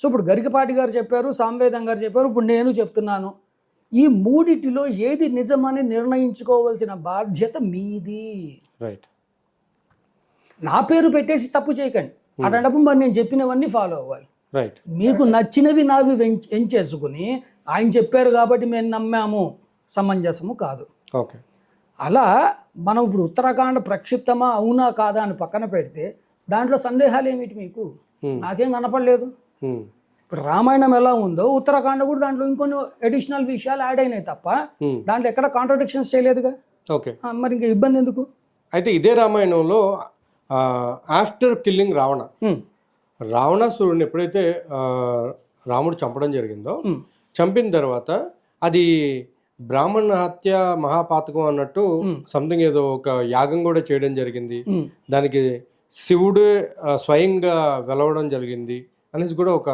So ఇప్పుడు గరికపాటి గారు చెప్పారు సాంవేదం గారు చెప్పారు ఇప్పుడు నేను చెప్తున్నాను. ఈ మూడిటిలో ఏది నిజమని నిర్ణయించుకోవాల్సిన బాధ్యత మీది. రైట్ నా పేరు పెట్టేసి తప్పు చేయకండి. అటువంటిప్పుడు మరి నేను చెప్పినవన్నీ ఫాలో అవ్వాలి. రైట్ మీకు నచ్చినవి నావి ఎంచేసుకుని ఆయన చెప్పారు కాబట్టి మేము నమ్మాము. సమంజసము కాదు. ఓకే అలా మనం ఇప్పుడు ఉత్తరాఖండ్ ప్రక్షిప్తమా అవునా కాదా అని పక్కన పెడితే దాంట్లో సందేహాలు ఏమిటి మీకు? Hmm. నాకేం కనపడలేదు. ఇప్పుడు రామాయణం ఎలా ఉందో ఉత్తరాఖండ్ కూడా దాంట్లో ఇంకొన్ని అడిషనల్ విషయాలు యాడ్ అయినాయి తప్ప. దాంట్లో ఎక్కడ కాంట్రడిక్షన్స్ చేయలేదుగా ఓకే మరి ఇంకా ఇబ్బంది ఎందుకు అయితే ఇదే రామాయణంలో ఆఫ్టర్ కిల్లింగ్ రావణ. రావణాసురుడిని ఎప్పుడైతే రాముడు చంపడం జరిగిందో. చంపిన తర్వాత అది బ్రాహ్మణ హత్య మహాపాతకం అన్నట్టు సంథింగ్ ఏదో ఒక యాగం కూడా చేయడం జరిగింది. దానికి శివుడు స్వయంగా వెలవడం జరిగింది అనేసి కూడా ఒక